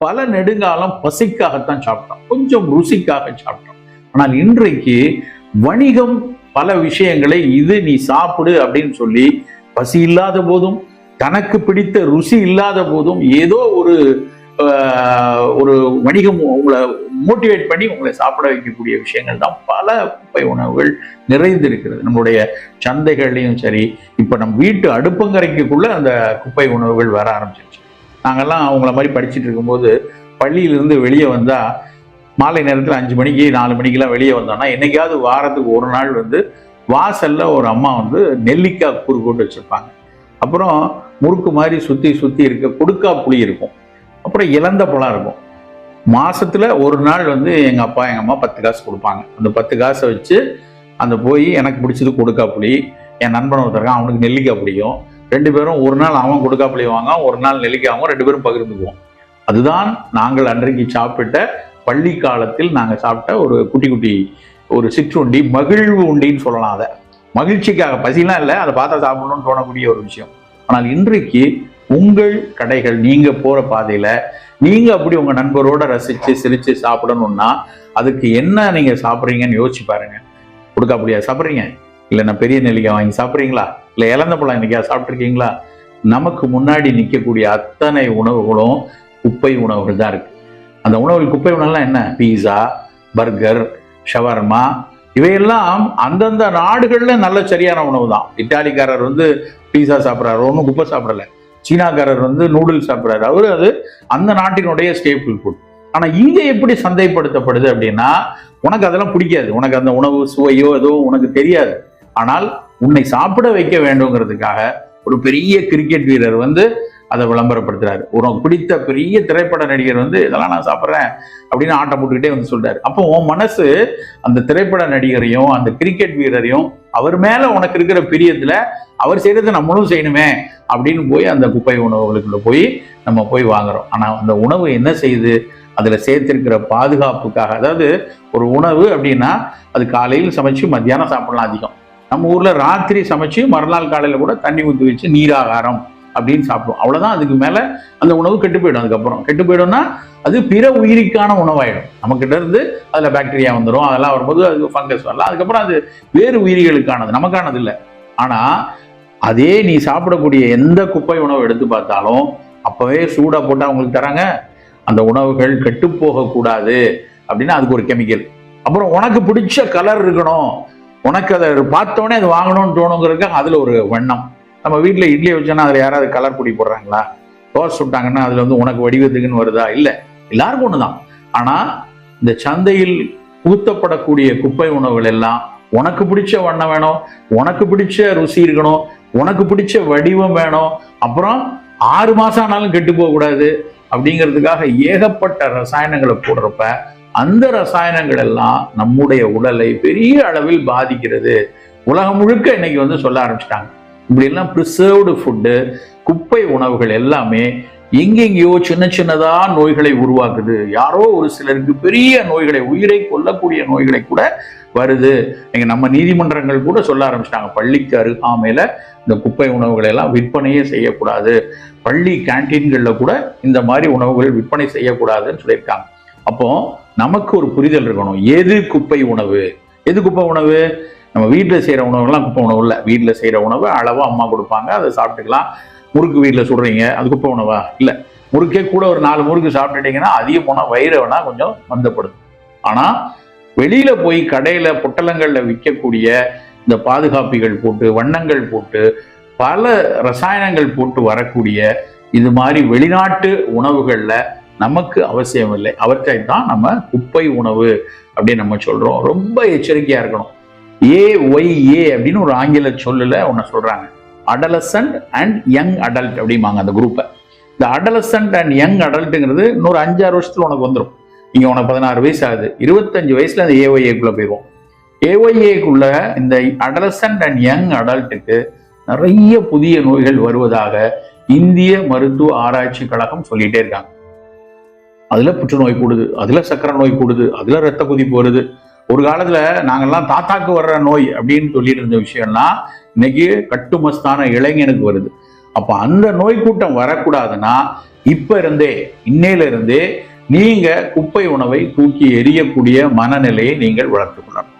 பல நெடுங்காலம் பசிக்காகத்தான் சாப்பிட்டோம் கொஞ்சம் ருசிக்காக சாப்பிட்டோம் ஆனால் இன்றைக்கு வணிகம் பல விஷயங்களை இது நீ சாப்பிடு அப்படின்னு சொல்லி பசி இல்லாத போதும் தனக்கு பிடித்த ருசி இல்லாத போதும் ஏதோ ஒரு ஆஹ், ஒரு வணிகம் உங்களை மோட்டிவேட் பண்ணி உங்களை சாப்பிட வைக்கக்கூடிய விஷயங்கள் தான் பல குப்பை உணவுகள் நிறைந்திருக்கிறது. நம்மளுடைய சந்தைகள்லையும் சரி இப்போ நம்ம வீட்டு அடுப்பங்கரைக்குள்ள அந்த குப்பை உணவுகள் வர ஆரம்பிச்சிருச்சு. நாங்கள்லாம் அவங்கள மாதிரி படிச்சுட்டு இருக்கும்போது பள்ளியிலிருந்து வெளியே வந்தால் மாலை நேரத்தில் அஞ்சு மணிக்கு நாலு மணிக்கெல்லாம் வெளியே வந்தோம்னா என்றைக்காவது வாரத்துக்கு ஒரு நாள் வந்து வாசலில் ஒரு அம்மா வந்து நெல்லிக்காய் கூறு கொண்டு வச்சுருப்பாங்க. அப்புறம் முறுக்கு மாதிரி சுற்றி சுற்றி இருக்க கொடுக்கா புளி இருக்கும். அப்புறம் இழந்த பழம் இருக்கும். மாதத்தில் ஒரு நாள் வந்து எங்கள் அப்பா எங்கள் அம்மா பத்து காசு கொடுப்பாங்க. அந்த பத்து காசை வச்சு அந்த போய் எனக்கு பிடிச்சது கொடுக்கா புளி என் நண்பன் ஒருத்தருக்கான் அவனுக்கு நெல்லிக்காய் பிடிக்கும். ரெண்டு பேரும் ஒரு நாள் அவன் கொடுக்கா புளி வாங்க ஒரு நாள் நெல்லிக்காவும் ரெண்டு பேரும் பகிர்ந்துக்குவோம். அதுதான் நாங்கள் அன்றைக்கு சாப்பிட்ட பள்ளி காலத்தில் நாங்கள் சாப்பிட்ட ஒரு குட்டி குட்டி ஒரு சிற்றுண்டி மகிழ்வு உண்டின்னு சொல்லலாம் அதை. மகிழ்ச்சிக்காக பசிலாம் இல்லை அதை பார்த்தா சாப்பிடணும்னு தோணக்கூடிய ஒரு விஷயம். ஆனால் இன்றைக்கு உங்கள் கடைகள் நீங்கள் போகிற பாதையில் நீங்கள் அப்படி உங்கள் நண்பரோட ரசித்து சிரித்து சாப்பிடணும்னா அதுக்கு என்ன நீங்கள் சாப்பிட்றீங்கன்னு யோசிச்சு பாருங்க. கொடுக்க அப்படியா சாப்பிட்றீங்க? இல்லை நான் பெரிய நெல்லிக்காய் வாங்கி சாப்பிட்றீங்களா? இல்லை இழந்த பழம் இன்னைக்கா சாப்பிட்ருக்கீங்களா நமக்கு முன்னாடி நிற்கக்கூடிய அத்தனை உணவுகளும் குப்பை உணவுகள் தான் இருக்குது அந்த உணவுகள் குப்பை உணவுலாம் என்ன? பீஸா பர்கர் ஷவர்மா இவையெல்லாம் அந்தந்த நாடுகளில் நல்ல சரியான உணவு தான். இட்டாலிக்காரர் வந்து பீஸா சாப்பிட்றாரு ஒன்றும் குப்பை சாப்பிடல. சீனாக்காரர் வந்து நூடுல்ஸ் சாப்பிட்றாரு. அவர் அது அந்த நாட்டினுடைய ஸ்டேபிள் ஃபுட் ஆனால் இங்கே எப்படி சந்தைப்படுத்தப்படுது அப்படின்னா உனக்கு அதெல்லாம் பிடிக்காது. உனக்கு அந்த உணவு சுவையோ ஏதோ உனக்கு தெரியாது. ஆனால் உன்னை சாப்பிட வைக்க வேண்டுங்கிறதுக்காக ஒரு பெரிய கிரிக்கெட் வீரர் வந்து அதை விளம்பரப்படுத்துறாரு. உனக்கு பிடித்த பெரிய திரைப்பட நடிகர் வந்து இதெல்லாம் நான் சாப்பிட்றேன் அப்படின்னு ஆட்டம் போட்டுக்கிட்டே வந்து சொல்றாரு. அப்போ உன் மனசு அந்த திரைப்பட நடிகரையும் அந்த கிரிக்கெட் வீரரையும் அவர் மேல உனக்கு இருக்கிற பிரியத்துல அவர் செய்யறதை நம்மளும் செய்யணுமே அப்படின்னு போய் அந்த குப்பை உணவுகளுக்குள்ள போய் நம்ம போய் வாங்குறோம். ஆனா அந்த உணவு என்ன செய்யுது? அதுல சேர்த்திருக்கிற பாதுகாப்புக்காக அதாவது ஒரு உணவு அப்படின்னா அது காலையில் சமைச்சு மத்தியானம் சாப்பிடலாம் அதிகம். நம்ம ஊரில் ராத்திரி சமைச்சு மறுநாள் காலையில் கூட தண்ணி ஊற்றி வச்சு நீராகாரம் அப்படின்னு சாப்பிடுவோம். அவ்வளோதான் அதுக்கு மேலே அந்த உணவு கெட்டு போயிடும். அதுக்கப்புறம் கெட்டு போயிடும்னா அது பிற உயிருக்கான உணவாயிடும். நம்மக்கிட்ட இருந்து அதில் பாக்டீரியா வந்துடும் அதெல்லாம் வரும்போது அது ஃபங்கஸ் வரலாம். அதுக்கப்புறம் அது வேறு உயிரிகளுக்கானது. நமக்கானது இல்லை. ஆனால் அதே நீ சாப்பிடக்கூடிய எந்த குப்பை உணவு எடுத்து பார்த்தாலும் அப்போவே சூடாக போட்டு அவங்களுக்கு தராங்க. அந்த உணவுகள் கெட்டு போகக்கூடாது. அப்படின்னா அதுக்கு ஒரு கெமிக்கல் அப்புறம் உனக்கு பிடிச்ச கலர் இருக்கணும். உனக்கு அதை பார்த்தோன்னே அது வாங்கணும்னு தோணுங்கிறதுக்கு அதில் ஒரு வண்ணம். நம்ம வீட்டில் இட்லி வச்சோன்னா அதில் யாராவது கலர் பொடி போடுறாங்களா? தோசை சுட்டாங்கன்னா அதில் வந்து உனக்கு வடிவத்துக்குன்னு வருதா? இல்லை. எல்லாருக்கும் ஒன்று தான் ஆனால் இந்த சந்தையில் புகுத்தப்படக்கூடிய குப்பை உணவுகள் எல்லாம் உனக்கு பிடிச்ச வண்ணம் வேணும் உனக்கு பிடிச்ச ருசி இருக்கணும் உனக்கு பிடிச்ச வடிவம் வேணும். அப்புறம் ஆறு மாதம் ஆனாலும் கெட்டு போகக்கூடாது அப்படிங்கிறதுக்காக ஏகப்பட்ட ரசாயனங்களை போடுறப்ப அந்த ரசாயனங்கள் எல்லாம் நம்முடைய உடலை பெரிய அளவில் பாதிக்கிறது. உலகம் முழுக்க இன்னைக்கு வந்து சொல்ல ஆரம்பிச்சிட்டாங்க. இப்படி எல்லாம் ப்ரிசர்வ்டு ஃபுட்டு குப்பை உணவுகள் எல்லாமே எங்கெங்கேயோ சின்ன சின்னதா நோய்களை உருவாக்குது. யாரோ ஒரு சிலருக்கு பெரிய நோய்களை உயிரை கொல்லக்கூடிய நோய்களை கூட வருது. எங்க நம்ம நீதிமன்றங்கள் கூட சொல்ல ஆரம்பிச்சிட்டாங்க. பள்ளிக்கு அருகாமையில இந்த குப்பை உணவுகளை எல்லாம் விற்பனையே செய்யக்கூடாது. பள்ளி கேன்டீன்களில் கூட இந்த மாதிரி உணவுகள் விற்பனை செய்யக்கூடாதுன்னு சொல்லியிருக்காங்க. அப்போ நமக்கு ஒரு புரிதல் இருக்கணும். எது குப்பை உணவு? எது குப்பை உணவு? நம்ம வீட்டில் செய்கிற உணவுலாம் குப்பை உணவு இல்லை. வீட்டில் செய்கிற உணவு அளவாக அம்மா கொடுப்பாங்க. அதை சாப்பிட்டுக்கலாம். முறுக்கு வீட்டில் சுடுறீங்க. அது குப்பை உணவா? இல்லை. முறுக்கே கூட ஒரு நாலு முறுக்கு சாப்பிட்டுட்டீங்கன்னா அதிகம் போனால் வயிறு வேணா கொஞ்சம் மந்தப்படுது. ஆனால் வெளியில் போய் கடையில் பொட்டலங்களில் விற்கக்கூடிய இந்த பாதுகாப்பிகள் போட்டு வண்ணங்கள் போட்டு பல ரசாயனங்கள் போட்டு வரக்கூடிய இது மாதிரி வெளிநாட்டு உணவுகளில் நமக்கு அவசியம் இல்லை அவற்றை தான் நம்ம குப்பை உணவு அப்படின்னு நம்ம சொல்றோம். ரொம்ப எச்சரிக்கையா இருக்கணும். ஏ ஒய் ஏ அப்படின்னு ஒரு ஆங்கில சொல்லுல ஒன்று சொல்றாங்க. அடலசன்ட் அண்ட் யங் அடல்ட் அப்படிம்பாங்க அந்த குரூப்பை இந்த அடலசன்ட் அண்ட் யங் அடல்ட்டுங்கிறது இன்னொரு அஞ்சாறு வருஷத்துல உனக்கு வந்துடும் இங்க உனக்கு பதினாறு வயசு ஆகுது. இருபத்தஞ்சு வயசுல அந்த ஏஒய்ஏக்குள்ள போயிடுவோம் ஏஒய்ஏக்குள்ள இந்த அடலசன்ட் அண்ட் யங் அடல்ட்டுக்கு நிறைய புதிய நோய்கள் வருவதாக இந்திய மருத்துவ ஆராய்ச்சி கழகம் சொல்லிட்டே இருக்காங்க. அதில் புற்றுநோய் கூடுது அதில் சக்கரை நோய் கூடுது அதில் ரத்த கொதிப்பு வருது. ஒரு காலத்தில் நாங்கள்லாம் தாத்தாக்கு வர்ற நோய் அப்படின்னு சொல்லிட்டு இருந்த விஷயம்லாம் இன்னைக்கு கட்டுமஸ்தான இளைஞனுக்கு வருது. அப்போ அந்த நோய் கூட்டம் வரக்கூடாதுன்னா இப்போ இருந்தே இன்னையிலிருந்தே நீங்கள் குப்பை உணவை தூக்கி எறியக்கூடிய மனநிலையை நீங்கள் வளர்த்து கொள்ளணும்.